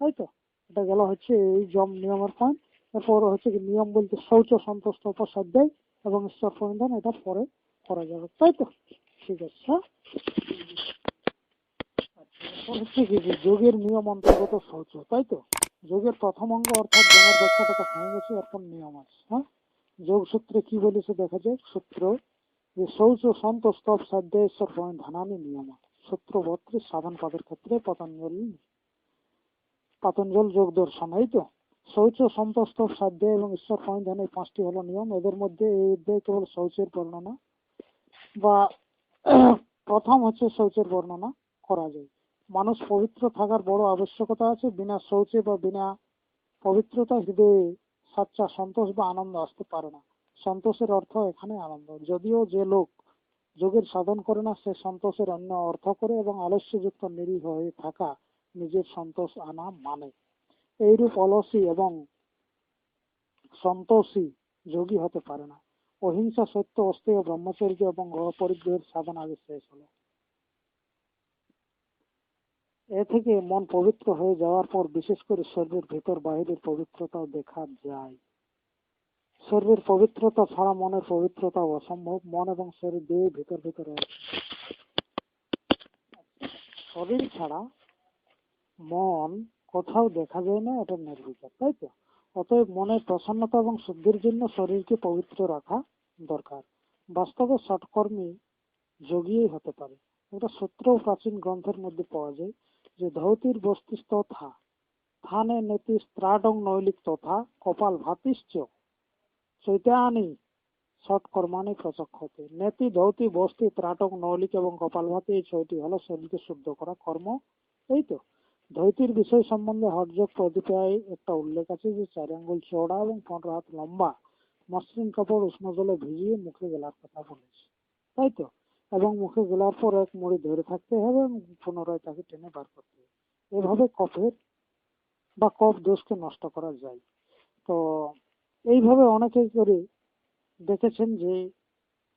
তাই তো এটা গেল হচ্ছে এই জম নিয়মের পয়েন্ট এরপর হচ্ছে কি নিয়ম বলতে শৌচ সন্তুষ্ট উপসাধ্যায় এবং ঈশ্বর পরিধান এটা পরে করা যাবে। তাই তো ঠিক আছে হ্যাঁ? আচ্ছা, হচ্ছে কি যে যোগের নিয়ম অন্তর্গত শৌচ তাই তো যোগের প্রথম অঙ্গ অর্থাৎ ব্যাখ্যাটা তো হয়ে গেছে এরপর নিয়ম আছে হ্যাঁ? যোগ সূত্রে কি বলেছে দেখা যায় সূত্র। যে শৌচ সন্তস্তব সাধ্যাশ্বর ধানানি নিয়ম। সূত্র বত্রিশ সাধন পাদের ক্ষেত্রে পতঞ্জলি। পাতঞ্জল যোগ দর্শন, এই তো? শৌচ সন্তস্তব সাধ্য এবং ঈশ্বর পরিধান এই পাঁচটি হলো নিয়ম, এদের মধ্যে এই অধ্যায় কেবল শৌচের বর্ণনা বা প্রথম হচ্ছে শৌচের বর্ণনা করা যায়। মানুষ পবিত্র থাকার বড় আবশ্যকতা আছে, বিনা শৌচে বা বিনা পবিত্রতা হৃদয়ে সাচ্চা সন্তোষ বা আনন্দ আসতে পারে না। সন্তোষের অর্থ এখানে আনন্দ। যদিও যে লোক যোগের সাধন করে না, সে সন্তোষের অন্য অর্থ করে এবং আলস্যযুক্ত নিরীহ হয়ে থাকা নিজের সন্তোষ আনা মানে। এইরূপ অলসী এবং সন্তোষী যোগী হতে পারে না। অহিংসা সত্য অস্তেয় ব্রহ্মচর্য এবং পরিগ্রহের সাধন আগে শেষ হলো। এ থেকে মন পবিত্র হয়ে যাওয়ার পর বিশেষ করে শরীরের ভেতর বাহিরের পবিত্রতাও দেখা যায়। শরীরের পবিত্রতা ছাড়া মনের পবিত্রতা অসম্ভব। মন এবং শরীর দুই ভেতর ভেতরে শরীর ছাড়া মন কোথাও দেখা যায় না, এটা নির্বিচার তাই তো? অতএব মনের প্রসন্নতা এবং শুদ্ধির জন্য শরীরকে পবিত্র রাখা দরকার। বাস্তবে সৎকর্মী যোগীই হতে পারে। একটা সূত্র প্রাচীন গ্রন্থের মধ্যে পাওয়া যায় যে ধৌতির বস্তিস্থ থা, থানে নেতি স্ত্রাডং নৈলিক তথা কপাল ভাতিশ্চ, চৈতানি সৎকর্মানি প্রচক্ষতে। নেতি ধৌতি বস্তি ত্রাটক নৌলিক এবং কপাল ভাতি এই ছয়টি হলো শরীরকে শুদ্ধ করা কর্ম এই তো? ধৈতির বিষয় সম্বন্ধে হরযোগ প্রদীপায় একটা উল্লেখ আছে যে, চার আঙ্গুল চওড়া এবং পনেরো হাত লম্বা, মসৃণ কাপড় উষ্ণ জলে ভিজিয়ে মুখে গেলার কথা বলেছে। তাই তো? এবং মুখে গেলার পর এক মুড়ি ধরে থাকতে হবে এবং পুনরায় তাকে টেনে বার করতে হবে। এভাবে কফের বা কফ দোষকে নষ্ট করা যায়। তো এইভাবে অনেকে করে দেখেছেন যে,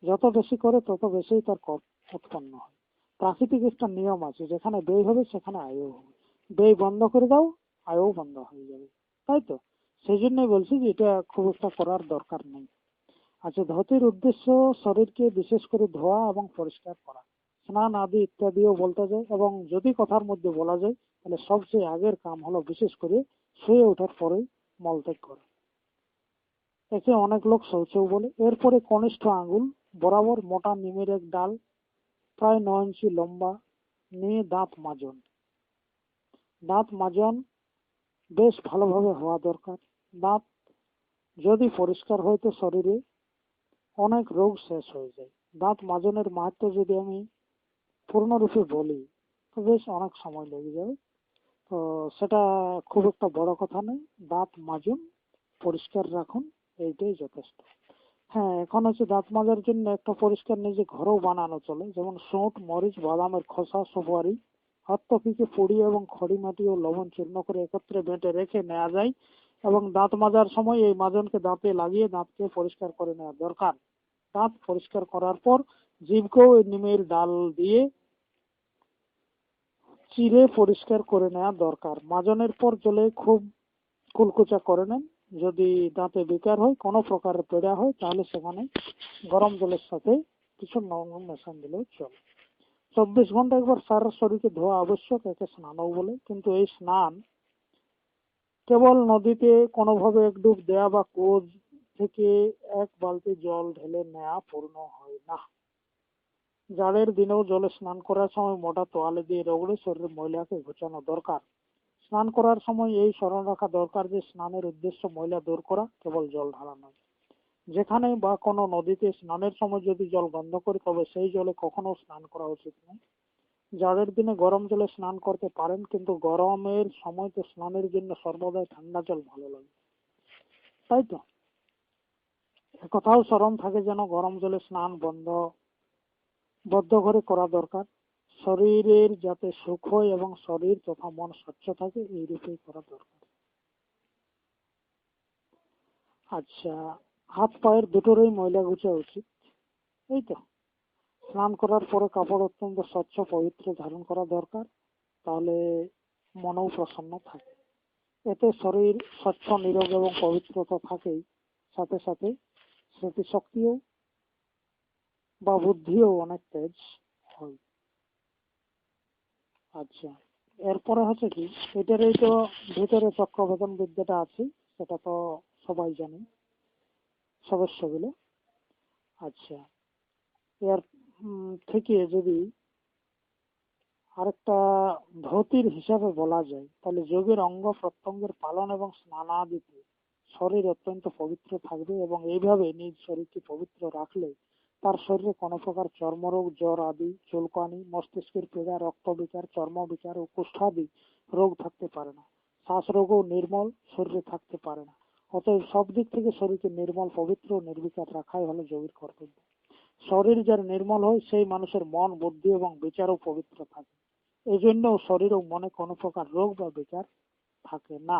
যত বেশি করে তত বেশি তার কফ উৎপন্ন হয়। প্রাকৃতিক একটা নিয়ম আছে, যেখানে ব্যয় হবে সেখানে আয়ও হবে। ব্যয় বন্ধ করে দাও, আয়ও বন্ধ হয়ে যাবে। তাই তো? সেই জন্যই বলছি যে এটা খুব একটা করার দরকার নেই। আচ্ছা ধতির উদ্দেশ্য শরীরকে বিশেষ করে ধোয়া এবং পরিষ্কার করা। স্নান আদি ইত্যাদিও বলতে যায় এবং যদি কথার মধ্যে বলা যায়, তাহলে সবচেয়ে আগের কাম হলো বিশেষ করে শুয়ে ওঠার পরেই মলত্যাগ করা। একে অনেক লোক শৌচও বলে। এরপরে কনিষ্ঠ আঙ্গুল বরাবর মোটা নিমের এক ডাল, প্রায় নয় ইঞ্চি লম্বা, নিয়ে দাঁত মাজন। দাঁত মাজন বেশ ভালোভাবে হওয়া দরকার। দাঁত যদি পরিষ্কার হয় তো শরীরে অনেক রোগ শেষ হয়ে যায়। দাঁত মাজনের মাহাত্ম যদি আমি পূর্ণরূপে বলি, তো বেশ অনেক সময় লেগে যাবে। তো সেটা খুব একটা বড় কথা নয়। দাঁত মাজুন পরিষ্কার রাখুন, এইটাই যথেষ্ট। হ্যাঁ এখন হচ্ছে দাঁত মাজার জন্য একটা পরিষ্কার নিজে ঘরেও বানানো চলে। যেমন সোঁট, মরিচ, বাদামের খোসা, সুপারি হত্তকিকে পুড়িয়ে এবং খড়ি মাটি ও লবণ চূর্ণ করে একত্রে বেঁটে রেখে নেওয়া যায় এবং দাঁত মাজার সময় এই মাজনকে দাঁতে লাগিয়ে দাঁতকে পরিষ্কার করে নেওয়া দরকার। দাঁত পরিষ্কার করার পর জীবকেও নিমের ডাল দিয়ে চিরে পরিষ্কার করে নেওয়া দরকার। মাজনের পর জলে খুব কুলকুচা করে নেন। যদি দাঁতে বেকার হয়, কোনো প্রকারের পেড়া হয়, তাহলে সেখানে গরম জলের সাথে কিছু নরম মেশান দিলেও চলে। চব্বিশ ঘণ্টা একবার সারা শরীরকে ধোয়া আবশ্যক, একে স্নানও বলে। কিন্তু এই স্নান কেবল নদীতে কোনোভাবে এক ডুব দেয়া বা কোজ থেকে এক বালতি জল ঢেলে নেওয়া পূর্ণ হয় না। জাড়ের দিনেও জলে স্নান করার সময় মোটা তোয়ালে দিয়ে রগড়ে শরীরের ময়লাকে ঘোচানো দরকার। স্নান করার সময় এই স্মরণ রাখা দরকার যে স্নানের উদ্দেশ্য ময়লা দূর করা, কেবল জল ঢালা নয়। যেখানে বা কোনো নদীতে স্নানের সময় যদি জল বন্ধ করে, তবে সেই জলে কখনো স্নান করা উচিত নয়। জাড়ের দিনে গরম জলে স্নান করতে পারেন, কিন্তু গরমের সময় তো স্নানের জন্য সর্বদাই ঠান্ডা জল ভালো লাগে। তাই তো? কোথাও স্মরণ থাকে যেন গরম জলে স্নান বন্ধ, বদ্ধ ঘরে করা দরকার। শরীরের যাতে সুখ হয় এবং শরীর তথা মন স্বচ্ছ থাকে এই রূপেই করা দরকার। আচ্ছা হাত পায়ের দুটোরই ময়লা গুছা উচিত। এই তো। স্নান করার পরে কাপড় অত্যন্ত স্বচ্ছ, পবিত্র ধারণ করা দরকার। তাহলে মনও প্রসন্ন থাকে। এতে শরীর স্বচ্ছ নিরোগ এবং পবিত্র তো থাকেই। সাথে সাথে স্মৃতিশক্তিও বা বুদ্ধিও অনেক তেজ হয়। আচ্ছা এরপরে হচ্ছে কি? এটারই তো ভিতরে চক্রবেদন বিদ্যাটা আছে, সেটা তো সবাই জানে। সদস্যগুলো। আচ্ছা এর থেকে যদি আরেকটা ধতির হিসাবে বলা যায়, তাহলে যোগের অঙ্গ প্রত্যঙ্গের পালন এবং স্নানাদিতে শরীর অত্যন্ত পবিত্র থাকবে এবং এইভাবে নিজ শরীরকে পবিত্র রাখলে তার শরীরে কোনো প্রকার চর্মরোগ, জ্বর আদি, চুলকানি, মস্তিষ্কের পীড়া রক্ত বিকার চর্ম বিকার ও কুষ্ঠাদি রোগ থাকতে পারে না। শ্বাসরোগও নির্মল, শরীরে থাকতে পারে না। অতএব সব দিক থেকে শরীরকে নির্মল, পবিত্র নির্বিকার রাখাই হলো যোগীর কর্তব্য। শরীর যার নির্মল হয়, সেই মানুষের মন, বুদ্ধি এবং বিচারও পবিত্র থাকে এজন্য জন্য শরীর ও মনে কোনো প্রকার রোগ বা বিচার থাকে না।